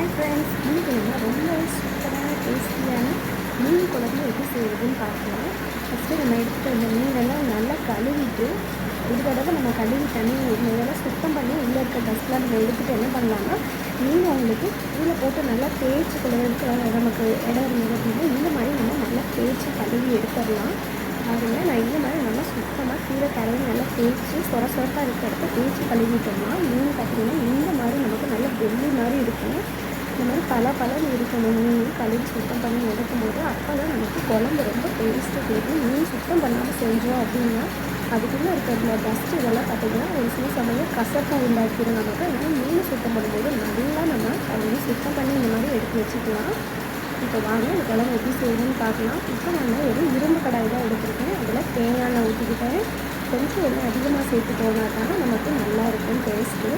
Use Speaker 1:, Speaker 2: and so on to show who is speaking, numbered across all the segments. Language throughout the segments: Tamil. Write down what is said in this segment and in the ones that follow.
Speaker 1: ஹாய் ஃப்ரெண்ட்ஸ் இன்றைக்கி நம்ம ரொம்ப சூப்பரான டேஸ்டியான மீன் குழம்பு எப்படி செய்யுதுன்னு பார்க்கலாம். ஃபஸ்ட்டு நம்ம எடுத்துகிட்டு வந்த மீனெல்லாம் நல்லா கழுவிட்டு ஒரு தடவை நம்ம கழுவி தண்ணி இதெல்லாம் சுத்தம் பண்ணி உள்ளே இருக்க டஸ்ட்லாம் நம்ம எடுத்துகிட்டு என்ன பண்ணலாம்னா மீன் அவங்களுக்கு கீழே போட்டு நல்லா தேய்ச்சி கழுவுறதுக்கு நமக்கு இடம் இருந்தது அப்படின்னா இந்த மாதிரி நம்ம நல்லா தேய்ச்சி கழுவி எடுத்துடலாம். பாருங்க நான் இந்த மாதிரி நல்லா சுத்தமாக கீழே தடவை நல்லா தேய்ச்சி சொர சொரப்பாக இருக்க தேய்ச்சி கழுவிட்டோம்னா மீன் பார்த்திங்கன்னா இந்த மாதிரி நமக்கு நல்ல வெள்ளி மாதிரி இருக்கும். இந்த மாதிரி பல பழம் இருக்கணும் மீன் கழுவி சுத்தம் பண்ணி எடுக்கும்போது அப்போ தான் நமக்கு குழம்பு ரொம்ப டேஸ்ட்டு கிடைக்கும் மீன் சுத்தம் பண்ணாமல் செஞ்சோம் அப்படின்னா அதுக்குள்ளே இருக்கிற டஸ்ட் இதெல்லாம் பார்த்திங்கன்னா ஒரு சில சமயம் கசப்பு உண்டாக்கிடும் நமக்கு. அதனால் மீன் சுத்தம் பண்ணும்போது நல்லா நம்ம கழுவி சுத்தம் பண்ணி இந்த மாதிரி எடுத்து வச்சுக்கலாம். இப்போ வாங்க இந்த குழம்பு எப்படி செய்யணும்னு பார்க்கலாம். இப்போ நான் ஒரு இரும்பு கடாய் தான் எடுத்துருக்கேன். அதில் தேங்காய் ஊற்றிக்கிட்டேன் கொஞ்சம் எண்ணெய் அதிகமாக சேர்த்துக்கோனா தான் நமக்கு நல்லா இருக்கும் டேஸ்ட்டு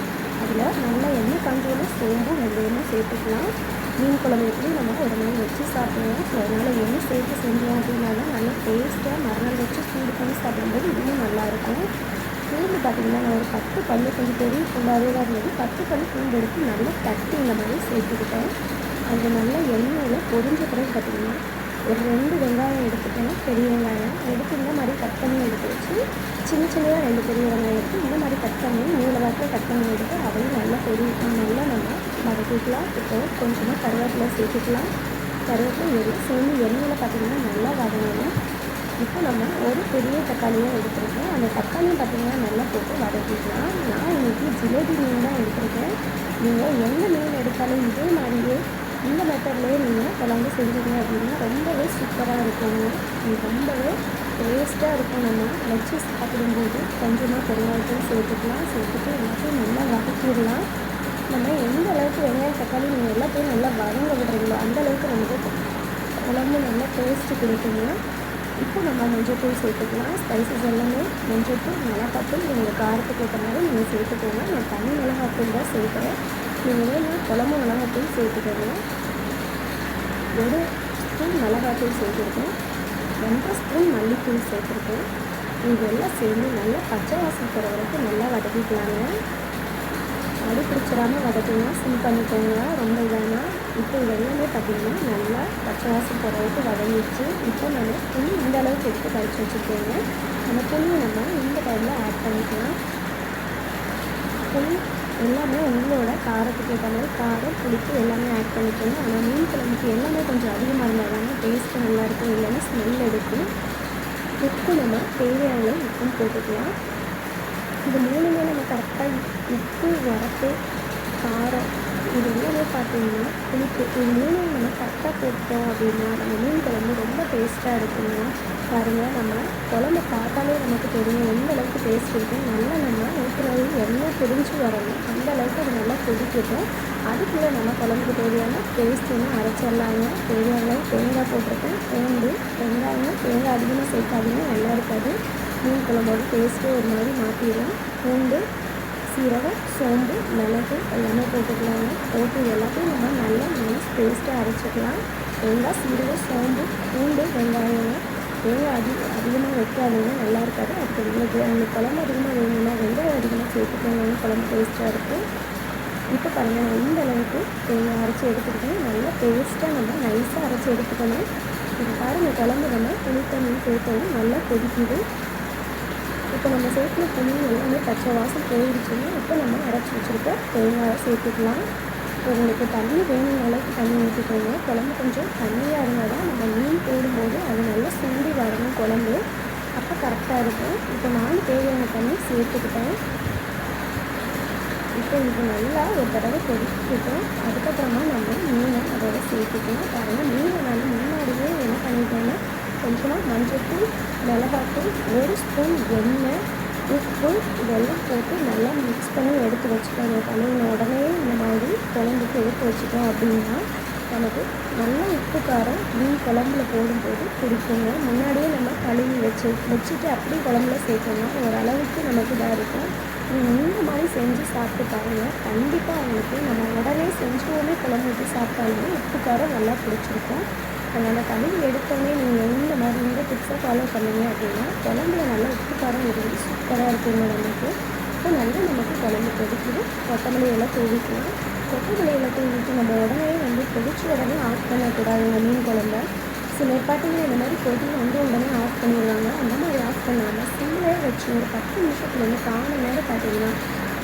Speaker 1: அதில் நல்லா எண்ணெய் காஞ்சோட சோம்பும் வெந்தயமும் சேர்த்துக்கலாம். மீன் குழம்பு எப்படி நம்ம ஒரு நாள் வச்சு சாப்பிடுவோம் ஸோ அதனால் எண்ணெய் சேர்த்து செஞ்சோம் அப்படின்னா தான் நல்லா டேஸ்ட்டாக மறுநாள் வச்சு சூடு பண்ணி சாப்பிடும்போது இன்னும் நல்லாயிருக்கும் பூண்டு பார்த்திங்கன்னா நான் ஒரு பத்து பல்லு கொஞ்சம் பெரிய பூண்டாகவே தான் இருந்தது. பத்து பல்லு பூண்டு எடுத்து நல்லா தட்டி இந்த மாதிரி சேர்த்துக்கிட்டேன். அது நல்லா எண்ணெயில் பொரிஞ்ச பிறகு பார்த்திங்கன்னா ஒரு ரெண்டு வெங்காயம் எடுத்துக்கணும் பெரிய வெங்காயம். எடுத்து இந்த மாதிரி கட் பண்ணி எடுத்து வச்சு சின்ன சின்னதாக ரெண்டு பெரிய வெங்காயம் எடுத்து இந்த மாதிரி கட் பண்ணி நீல வாக்கில் கட் பண்ணி எடுத்து அதையும் நல்லா பெரிய நல்லா நம்ம வதக்கிக்கலாம். இப்போ கொஞ்சமாக கருவேப்பிலை சேர்த்துக்கலாம். கருவேப்பிலை எல்லாம் சேர்ந்து எண்ணெயில் பார்த்திங்கன்னா நல்லா வதங்கணும். இப்போ நம்ம ஒரு பெரிய தக்காளியாக எடுத்துருக்கோம். அந்த தக்காளியும் பார்த்திங்கன்னா நல்லா போட்டு வதக்கிக்கலாம். நான் இன்றைக்கி ஜிலேபி மீன் தான் எடுத்திருக்கேன். நீங்கள் எந்த மீன் எடுத்தாலும் இதே மாதிரியே இந்த மெத்தட்லேயே நீங்கள் குழம்பு செஞ்சீங்க அப்படின்னா ரொம்பவே சூப்பராக இருக்குங்க ரொம்பவே டேஸ்ட்டாக இருக்கும் நம்ம வச்சு சாப்பிடும்போது. கொஞ்சமாக பெருங்காயத்தையும் சேர்த்துக்கலாம். சேர்த்துட்டு எல்லாத்தையும் நல்லா வதக்கிடலாம். நம்ம எந்த அளவுக்கு வெங்காயம் தக்காளி நீங்கள் எல்லாத்தையும் நல்லா வதங்க விடுறீங்களோ அந்த அளவுக்கு நமக்கு குழம்பு நல்லா டேஸ்ட்டு கொடுக்குங்க இப்போ நம்ம மஞ்சத்தூள் சேர்த்துக்கலாம். ஸ்பைசஸ் எல்லாமே மஞ்சத்தூள் மிளகாத்தூள் நீங்கள் காரத்துக்கு ஏற்ற மாதிரி நீங்கள் சேர்த்துக்கோங்க. நான் தனி மிளகாத்தூள் தான் சேர்க்குறேன். நீங்கள் குழம்பு மிளகாத்தூள் சேர்த்துக்கோங்க. ஒரு ஸ்பூன் மிளகாத்தூள் சேர்த்துருக்கேன். ரெண்டரை ஸ்பூன் மல்லித்தூள் சேர்த்துருக்கேன். இது எல்லாம் சேர்ந்து நல்லா பச்சை வாசம் போகிற வரைக்கும் நல்லா வதக்கிக்கலாங்க. அடி பிடிச்சிடாமல் வதக்குங்க. சிம் பண்ணிக்கோங்க. ரொம்ப இதானா இப்போ இதெல்லாமே பார்த்திங்கன்னா நல்லா பச்சை வாசம் போகிற வரைக்கும் வதங்கிடுச்சு. இப்போ நம்ம புளி இந்த அளவுக்கு எடுத்து கழிச்சு வச்சுருக்கோங்க அந்த புளியை நம்ம இந்த டைமில் ஆட் பண்ணிக்கலாம். புளி எல்லாமே உங்களோட காரத்துக்கு ஏற்ற மாதிரி காரம் புளிப்பு எல்லாமே ஆட் பண்ணிக்கணும் ஆனால் மீன் குழம்புக்கு எல்லாமே கொஞ்சம் அதிகமாக இருந்தால் தாங்க டேஸ்ட்டு நல்லாயிருக்கும் இல்லைன்னா ஸ்மெல் எடுக்கும் உப்பு நம்ம தேவையான உப்பும் போட்டுக்கலாம். இது மூணுமே நம்ம கரெக்டாக உப்பு வரப்பு காரம் இது எல்லாமே பார்த்தீங்கன்னா புளிப்பு இது மூணும் நம்ம கரெக்டாக போட்டோம் அப்படின்னா நம்ம மீன் குழம்பு ரொம்ப டேஸ்ட்டாக இருக்குங்க. பாருங்கள் நம்ம குழம்பு பார்த்தாலே நமக்கு தெரியும் அளவுக்கு டேஸ்ட் இருக்கும் நல்லா நம்ம ஊற்றுறது எண்ணெய் பிரிஞ்சு வரணும். அந்த அளவுக்கு அது நல்லா கொதிக்கட்டும். அதுக்குள்ளே நம்ம குழம்புக்கு தேவையான பேஸ்ட்டுன்னு அரைச்சிடலாங்க. தேவையான தேங்காய் போட்டிருக்கேன். பூண்டு வெங்காயம் தேங்காய் அதிகமாக சேர்க்காதீங்க. நல்லா இருக்காது. மீன் குழம்போட டேஸ்ட்டே ஒரு மாதிரி மாற்றிடும் பூண்டு சீரகம் சோம்பு மிளகு எல்லாமே போட்டுக்கலாங்க. போட்டு எல்லாத்தையும் நம்ம நல்லா நைஸ் பேஸ்ட்டாக அரைச்சிக்கலாம். தேங்காய் சீரகம் சோம்பு பூண்டு வெங்காயம் தேவை அதிக அதிகமாக வைக்காதீங்க. நல்லா இருக்காது. அதுக்கு உங்களுக்கு உங்களுக்கு குழம்பு அதிகமாக வேணும்னா வெங்காயம் அதிகமாக சேர்த்துக்கோங்க. குழம்பு டேஸ்ட்டாக இருக்கும். இப்போ பாருங்கள் நான் இந்த அளவுக்கு தேங்காய் அரைச்சி எடுத்துக்கிட்டேன். நல்லா டேஸ்ட்டாக நம்ம நைஸாக அரைச்சி எடுத்துக்கணும். இப்போ பாருங்கள் குழம்பு நம்ம புளி தண்ணி சேர்த்தோம் நல்லா கொதிக்குது. இப்போ நம்ம சேர்த்துல புளி எல்லாமே பச்சை வாசம் போயிடுச்சுன்னா இப்போ நம்ம அரைச்சி வச்சுருக்க தேங்காய் சேர்த்துக்கலாம். உங்களுக்கு தண்ணி வேணுங்கிற அளவுக்கு தண்ணி ஊற்றிக்கோங்க குழம்பு கொஞ்சம் தண்ணியாக இருந்தால் தான் நம்ம மீன் போடும்போது அது நல்லா சுண்டி வரணும் குழம்பு அப்போ கரெக்டாக இருக்கும். இப்போ நான் தேவையான தண்ணி சேர்த்துக்கிட்டேன். இப்போ இது நல்லா ஒரு தடவை கொதிக்கிட்டோம் அதுக்கப்புறமா நம்ம மீனை அதோட சேர்த்துக்கணும் பாருங்கள் மீனை நான் முன்னாடியே என்ன பண்ணிட்டேன்னா கொஞ்சமாக மஞ்சள்தூள் மிளகாத்தூள் ஒரு ஸ்பூன் எண்ணெய் உப்பு இதெல்லாம் போட்டு நல்லா மிக்ஸ் பண்ணி எடுத்து வச்சுக்கோங்க. கழுவின உடனே இந்த மாதிரி குழம்புக்கு எடுத்து வச்சுட்டோம் அப்படின்னா நமக்கு நல்லா உப்பு காரம் மீன் குழம்புல போடும்போது பிடிக்குங்க. முன்னாடியே நம்ம கழுவி வச்சு வச்சுட்டு அப்படியே குழம்புல சேர்த்தோம்னா ஓரளவுக்கு நமக்கு இதாக இருக்கும். நீங்கள் இந்த மாதிரி செஞ்சு சாப்பிட்டு பாருங்கள் கண்டிப்பாக அவங்களுக்கு நம்ம உடனே செஞ்சோடனே குழம்பு ஊற்றி சாப்பிட்டாலுமே உப்பு காரம் நல்லா பிடிச்சிருக்கும். அதனால் கழுவி எடுத்தோடனே நீங்கள் இந்த மாதிரி இந்த டிப்ஸை ஃபாலோ பண்ணீங்க அப்படின்னா குழம்புல நல்லா உப்பு காரம் இருந்து சூப்பராக இருக்குங்க நமக்கு. இப்போ நல்லா நமக்கு குழம்பு கொதிக்குது. கொத்தமல்லி எல்லாம் தூவிக்கலாம். கொத்தமல்லி எல்லாம் தூவிட்டு நம்ம உடனே வந்து கொதிச்சு உடனே ஆஃப் பண்ணக்கூடாதுங்க மீன் குழம்ப சில பாட்டிங்க இந்த மாதிரி கொதி வந்து உடனே ஆஃப் பண்ணிடுவாங்க அந்த மாதிரி ஆஃப் பண்ணாமல் சிம்மிலே வச்சு ஒரு பத்து நிமிஷத்துலேருந்து காண நேரம் பார்த்தீங்கன்னா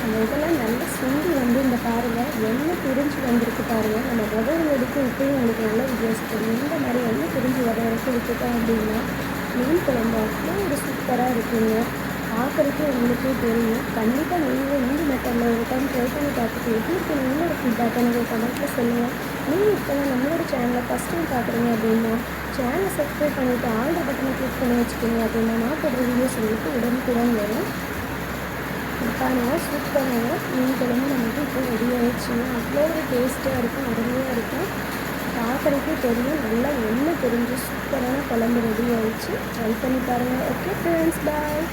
Speaker 1: அந்த இதெல்லாம் நல்ல சுண்டி வந்து இந்த பாருங்கள் என்ன பிரிஞ்சு வந்திருக்கு பாருங்கள் நம்ம முதல் எடுத்து இப்பயும் உங்களுக்கு நல்ல வித்தியாசம் தெரியும் இந்த மாதிரி என்ன பிரிஞ்சு வர வரைக்கும் விட்டுட்டோம் அப்படின்னா மீன் குழம்பு அவ்வளோ ஒரு சூப்பராக இருக்குங்க பார்க்குறதுக்கு உங்களுக்கே தெரியும். கண்டிப்பாக நீங்கள் இந்த மெத்தடில் ஒரு டைம் ட்ரை பண்ணி பார்த்துட்டு எப்படி இருக்கு உங்களோட ஃபீட்பேக் எனக்கு கமெண்ட்டில் சொல்லுங்கள் நீங்கள் இப்போ தான் நம்மளோட சேனலை ஃபஸ்ட் டைம் பார்க்குறீங்க அப்படின்னா சேனலை சப்ஸ்கிரைப் பண்ணிவிட்டு ஆல்ரெடி பட்டனை கிளிக் பண்ணி வச்சுக்கோங்க அப்படின்னா நான் போடுற வீடியோஸ் உங்களுக்கு உடனுக்குடன் வரும். பாருங்க சூப்பராக மீன் குழம்பு நமக்கு இப்போ ரெடி ஆயிடுச்சுங்க அவ்வளோ ஒரு டேஸ்ட்டாக இருக்கும் அருமையாக இருக்கும். பார்க்குறதுக்கே தெரியும். நல்லா எண்ணெய் தெரிஞ்சு சூப்பரான குழம்பு ரெடி ஆயிடுச்சு. ட்ரை பண்ணி பாருங்கள் ஓகே ஃப்ரெண்ட்ஸ் பாய்